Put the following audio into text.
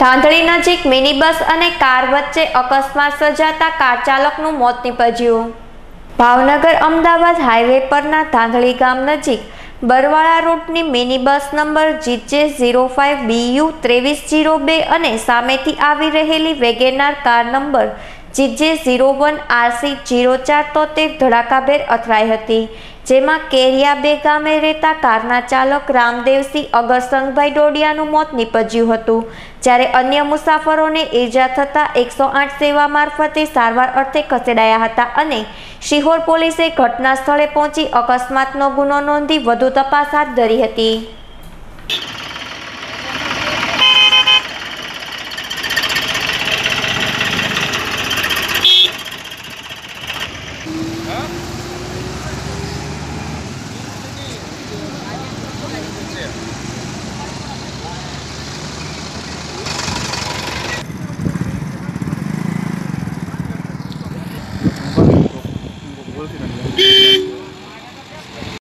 ધાંધળી નજીક mini bus અને car વચ્ચે અકસ્માત સર્જાતા કાર ચાલકનું મોત નીપજ્યું. ભાવનગર અમદાવાદ હાઈવે પરના ધાંધળી ગામ નજીક બરવાળા રૂટની mini bus number GJ zero five BU ત્રેવીસ જીરો બે અને સામેથી આવી રહેલી WagonR car number GJ zero one RC zero ચાર તોતેર ધડાકાભેર અથડાઈ હતી. જેમાં કેરિયા બે ગામે રહેતા કારના ચાલક રામદેવસિંહ અગરસંગભાઈ ડોડિયાનું મોત નીપજ્યું હતું. જ્યારે અન્ય મુસાફરોને ઈજા થતાં એકસો આઠ સેવા મારફતે સારવાર અર્થે ખસેડાયા હતા અને શિહોર પોલીસે ઘટના સ્થળે પહોંચી અકસ્માતનો ગુનો નોંધી વધુ તપાસ હાથ ધરી હતી. puedo finalizar.